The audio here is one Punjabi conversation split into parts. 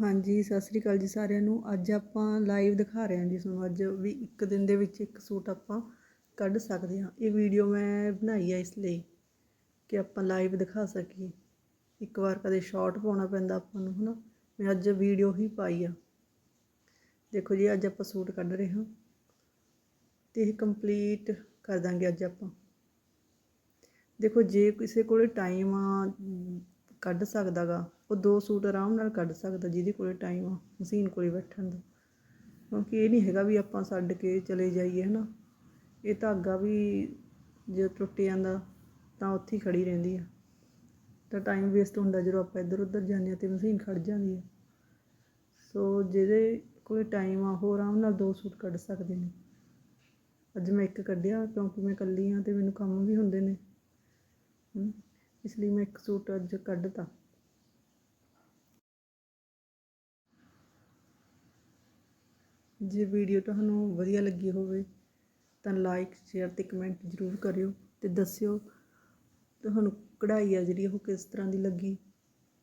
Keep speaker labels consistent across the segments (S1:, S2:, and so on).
S1: ਹਾਂਜੀ, ਸਤਿ ਸ੍ਰੀ ਅਕਾਲ ਜੀ ਸਾਰਿਆਂ ਨੂੰ। ਅੱਜ ਆਪਾਂ ਲਾਈਵ ਦਿਖਾ ਰਹੇ ਹਾਂ ਜੀ ਤੁਹਾਨੂੰ। ਅੱਜ ਵੀ ਇੱਕ ਦਿਨ ਦੇ ਵਿੱਚ ਇੱਕ ਸੂਟ ਆਪਾਂ ਕੱਢ ਸਕਦੇ ਹਾਂ। ਇਹ ਵੀਡੀਓ ਮੈਂ ਬਣਾਈ ਹੈ ਇਸ ਲਈ ਕਿ ਆਪਾਂ ਲਾਈਵ ਦਿਖਾ ਸਕੀਏ। ਇੱਕ ਵਾਰ ਕਦੇ ਸ਼ਾਰਟ ਪਾਉਣਾ ਪੈਂਦਾ ਆਪਾਂ ਨੂੰ, ਹਨਾ? ਮੈਂ ਅੱਜ ਵੀਡੀਓ ਹੀ ਪਾਈ ਆ। ਦੇਖੋ ਜੀ, ਅੱਜ ਆਪਾਂ ਸੂਟ ਕੱਢ ਰਹੇ ਹਾਂ ਤੇ ਇਹ ਕੰਪਲੀਟ ਕਰ ਦਾਂਗੇ ਅੱਜ ਆਪਾਂ। ਦੇਖੋ, ਜੇ ਕਿਸੇ ਕੋਲੇ ਟਾਈਮ ਆ ਕੱਢ ਸਕਦਾ ਗਾ ਉਹ ਦੋ ਸੂਟ ਆਰਾਮ ਨਾਲ ਕੱਢ ਸਕਦਾ ਜਿਹਦੇ ਕੋਲੇ ਟਾਈਮ ਆ, ਮਸ਼ੀਨ ਕੋਲੇ ਬੈਠਣ ਦਾ। ਕਿਉਂਕਿ ਇਹ ਨਹੀਂ ਹੈਗਾ ਵੀ ਆਪਾਂ ਛੱਡ ਕੇ ਚਲੇ ਜਾਈਏ, ਹਨਾ। ਇਹ ਧਾਗਾ ਵੀ ਜੇ ਟੁੱਟ ਜਾਂਦਾ ਤਾਂ ਉੱਥੇ ਹੀ ਖੜੀ ਰਹਿੰਦੀ ਆ। ਤਾਂ ਟਾਈਮ ਵੇਸਟ ਹੁੰਦਾ ਜਦੋਂ ਆਪਾਂ ਇੱਧਰ ਉੱਧਰ ਜਾਂਦੇ ਆ ਤੇ ਮਸ਼ੀਨ ਖੜ ਜਾਂਦੀ ਆ। ਸੋ ਜਿਹਦੇ ਕੋਲੇ ਟਾਈਮ ਆ, ਉਹ ਆਰਾਮ ਨਾਲ ਦੋ ਸੂਟ ਕੱਢ ਸਕਦੇ ਨੇ। ਅੱਜ ਮੈਂ ਇੱਕ ਕੱਢਿਆ ਕਿਉਂਕਿ ਮੈਂ ਇਕੱਲੀ ਆ ਤੇ ਮੈਨੂੰ ਕੰਮ ਵੀ ਹੁੰਦੇ ਨੇ। ਇਸ ਲਈ ਮੈਂ ਇੱਕ ਸੂਟ ਅੱਜ ਕੱਢਤਾ। ਜੇ ਵੀਡੀਓ ਤੁਹਾਨੂੰ ਵਧੀਆ ਲੱਗੀ ਹੋਵੇ, ਤਾਂ ਲਾਈਕ ਸ਼ੇਅਰ ਤੇ ਕਮੈਂਟ ਜ਼ਰੂਰ ਕਰਿਓ ਤੇ ਦੱਸਿਓ ਤੁਹਾਨੂੰ ਕਢਾਈ ਆ ਜਿਹੜੀ ਉਹ ਕਿਸ ਤਰ੍ਹਾਂ ਦੀ ਲੱਗੀ।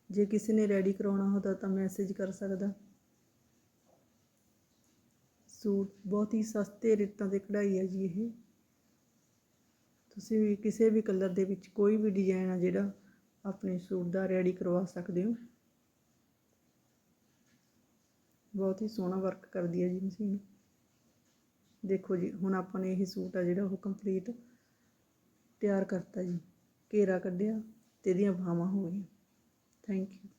S1: ਜੇ ਕਿਸੇ ਨੇ ਰੈਡੀ ਕਰਾਉਣਾ ਹੁੰਦਾ ਤਾਂ ਮੈਸੇਜ ਕਰ ਸਕਦਾ। ਸੂਟ ਬਹੁਤ ਹੀ ਸਸਤੇ ਰੇਟਾਂ ਤੇ ਕਢਾਈ ਹੈ ਜੀ ਇਹ। ਤੁਸੀਂ ਵੀ ਕਿਸੇ ਵੀ ਕਲਰ ਦੇ ਵਿੱਚ ਕੋਈ ਵੀ ਡਿਜ਼ਾਈਨ ਆ ਜਿਹੜਾ ਆਪਣੇ ਸੂਟ ਦਾ ਰੈਡੀ ਕਰਵਾ ਸਕਦੇ ਹੋ। ਬਹੁਤ ਹੀ ਸੋਹਣਾ ਵਰਕ ਕਰਦੀ ਹੈ ਜੀ ਮਸ਼ੀਨ। ਦੇਖੋ ਜੀ, ਹੁਣ ਆਪਾਂ ਨੇ ਇਹ ਸੂਟ ਆ ਜਿਹੜਾ ਉਹ ਕੰਪਲੀਟ ਤਿਆਰ ਕਰਤਾ ਜੀ। ਘੇਰਾ ਕੱਢਿਆ ਤੇ ਇਹਦੀਆਂ ਬਾਹਾਂ ਹੋ ਗਈਆਂ। Thank you